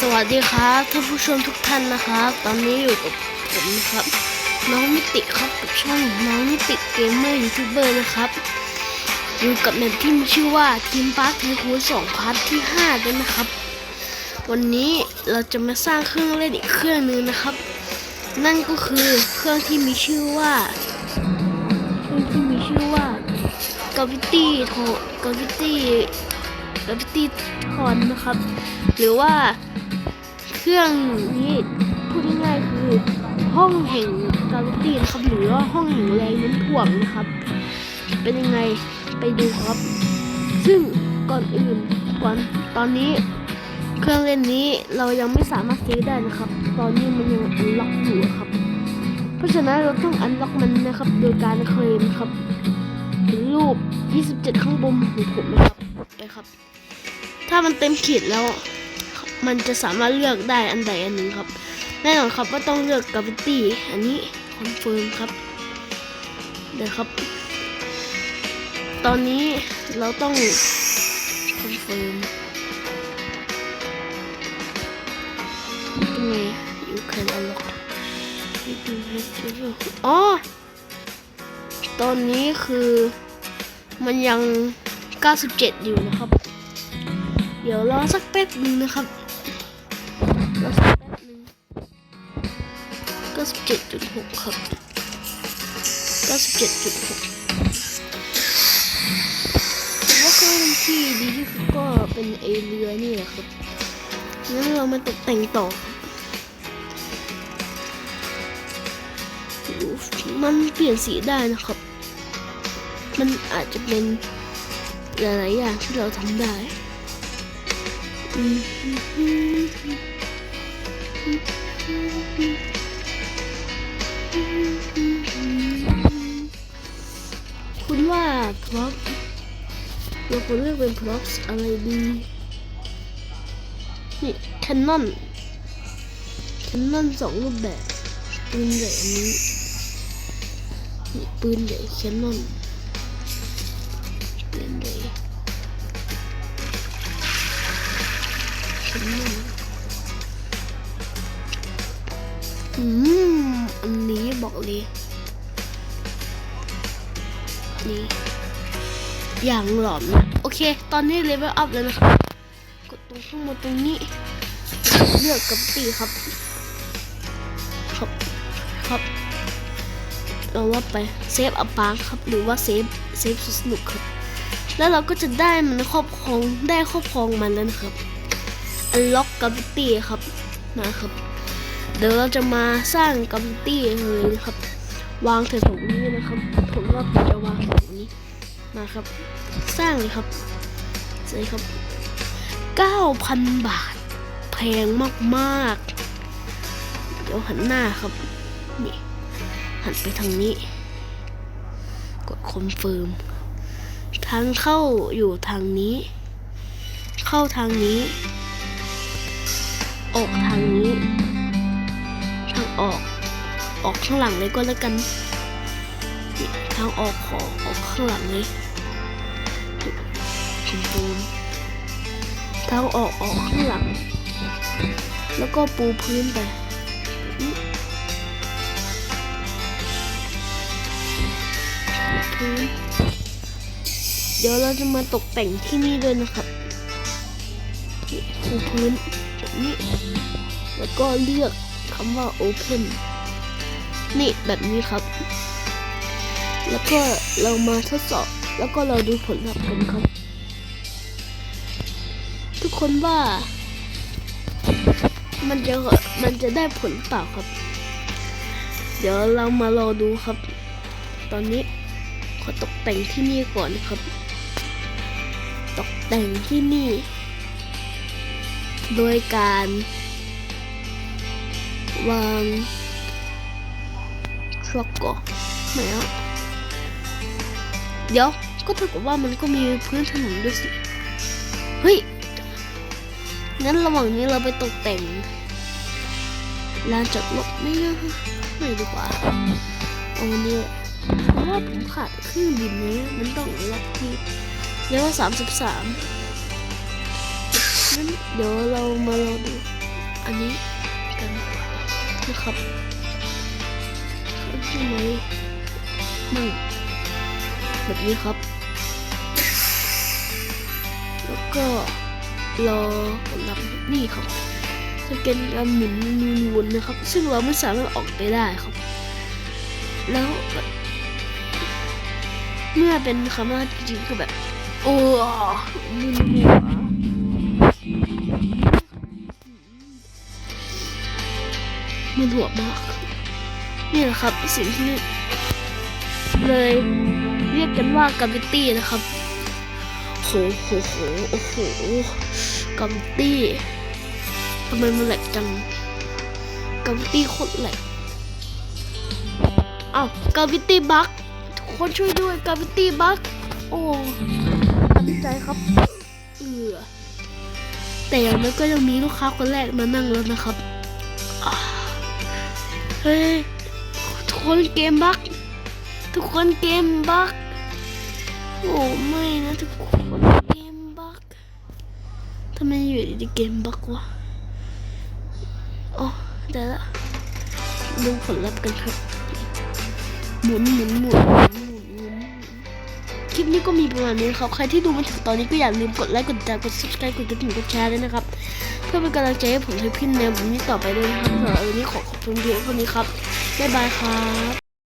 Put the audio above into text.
สวัสดีครับท่านผู้ชมทุกท่านนะครับ ตอนนี้อยู่กับผมนะครับ น้องมิติครับกับช่องน้องมิติเกมเมอร์ยูทูบเบอร์นะครับอยู่กับแมปที่มีชื่อว่าทีมพาร์คไทคูสองพาร์ทที่5ด้วยนะครับ วันนี้เราจะมาสร้างเครื่องเล่นอีกเครื่องหนึงนะครับ นั่นก็คือเครื่องที่มีชื่อว่าเครื่องที่มีชื่อว่า Gravity t o Gravity Gravity t o n นะครับ หรือว่าเครื่องนี้พูดง่ายๆคือห้องแห่งกาล็กซี่นะครับ หรือว่าห้องแห่งแรงน้มถ่วงนะครับ เป็นยังไงไปดูครับ ซึ่งก่อนอื่นก่อนตอนนี้เครื่องเล่นนี้เรายังไม่สามารถซื้อได้นะครับ ตอนนี้มันยังล็อกอยู่ครับ เพราะฉะนั้นเราต้องอันล็อกมันนะครับ โดยการเคลมครับรูป 27 ข้างบนของผมนะครับไปครับ ถ้ามันเต็มขีดแล้ว มันจะสามารถเลือกได้อันใดอันหนึ่งครับแน่นอนครับว่าต้องเลือก Gravity อันนี้คอนเฟิร์มครับเดี๋ยวครับ ตอนนี้เราต้องคอนเฟิร์มยังไง you can unlock You can- อ๋อตอนนี้คือมันยัง 97 อยู่นะครับ เดี๋ยวรอสักแป๊บหนึงนะครับรอสักแป๊บหนึง97.6 ครับ 97.6ผมว่าเครื่องที่ดีที่สุดก็เป็นไอเรือนี่แหละครับงั้นเรามาตกแต่งต่อครับมันเปลี่ยนสีได้นะครับ มันอาจจะเป็นหลายๆอย่างที่เราทำได้ คุณว่าพร็อพเราควรเลือกเป็นพร็อพอะไรดี นี่แคนนอนแคนนอนสองรูปแบบปืนใหญ่อันนี้นี่ปืนใหญ่แคนนอนน อนอืมอันนี้บอกเลยนี่อย่างหลอมนะโอเค ตอนนี้เลเวลอัพแล้วนะครับ กดตรงข้างบนตรงนี้ เลือกกับตีครับ ครับครับเราว่าไปเซฟอัปปาครับ หรือว่าเซฟเซฟสนุกครับ แล้วเราก็จะได้มันครอบครองได้ครอบครองมันแล้วนะครับ ล็อกกับตีครับนะครับ เดี๋ยวเราจะมาสร้างกัมตี้เลยนะครับ วางแถวๆนี้นะครับผมว่าผมจะวางแถวนี้นะครับ สร้างเลยครับใช่ครับ9,000บาท แพงมากๆ เดี๋ยวหันหน้าครับนี่หันไปทางนี้ กดคอนเฟิร์มทางเข้าอยู่ทางนี้ เข้าทางนี้ ออกทางนี้ ทางออก ออกข้างหลังเลยก็แล้วกัน ทางออกขอออกข้างหลังเลยคุณปูนทางออกออกข้างหลัง แล้วก็ปูพื้นไปพื้นเดี๋ยวเราจะมาตกแต่งที่นี่ด้วยนะครับปูพื้น นี้ แล้วก็เลือกคำว่า open นี่แบบนี้ครับ แล้วก็เรามาทดสอบ แล้วก็เราดูผลลัพธ์กันครับ ทุกคนว่ามันจะมันจะได้ผลเปล่าครับ เดี๋ยวเรามารอดูครับ ตอนนี้ขอตกแต่งที่นี่ก่อนครับ ตกแต่งที่นี่ โดยการวางช็อกโกไหนอะเดี๋ยวก็เท่ากับว่ามันก็มีพื้นถนนด้วยสิ เฮ้ย งั้นระหว่างนี้เราไปตกแต่งลานจอดรถไม่นะไม่ดีกว่าเอาอันนี้แหละเพราะว่าผมขาดเครื่องบินนี้มันต้องล็อกที่เลเวลสามสิบสาม งั้นเดี๋ยวเรามาลองดูอันนี้กันนะครับใช่ไหมไม่แบบนี้ครับ แล้วก็รอผลลัพธ์นี่ครับจะเป็นการหมุนวนๆนะครับ ซึ่งเราไม่สามารถออกไปได้ครับ แล้วเมื่อเป็นคำว่าจริงก็แบบ โอ้มึนหัว มึนหัวมาก นี่แหละครับสิ่งที่เลยเรียกกันว่ากาวิตี้นะครับ โหโหโหโอ้โหกาวิตี้ทำไมมันแหลกจังกาวิตี้โคตรแหลกอ้าวกาวิตี้บักทุกคนช่วยด้วยกาวิตี้บักโอ้ตั้งใจครับ เออแต่อย่างนั้นก็ยังมีลูกค้าคนแรกมานั่งแล้วนะครับ ฮ้ยทุกคนเกมบักทุกคนเกมบักโอ้ไม่นะทุกคนเกมบักทำไมอยู่ดีเกมบักวะอ๋อได้ละดูผลลัพธ์กันครับหมุนหมุนหมุนหมุนหมุนหมุนคลิปนี้ก็มีประมาณนี้ครับใครที่ดูมาถึงตอนนี้ก็อย่าลืมกดไลค์กดติดตามกด subscribe กดกระดิ่งกดแชร์ด้วยนะครับ เพื่อเป็นกำลังใจให้ผมทำคลิปแนวแบบนี้ต่อไปด้วยนะครับสำหรับวันนี้ขอขอบคุณเพียงเท่านี้ครับบ๊ายบายครับ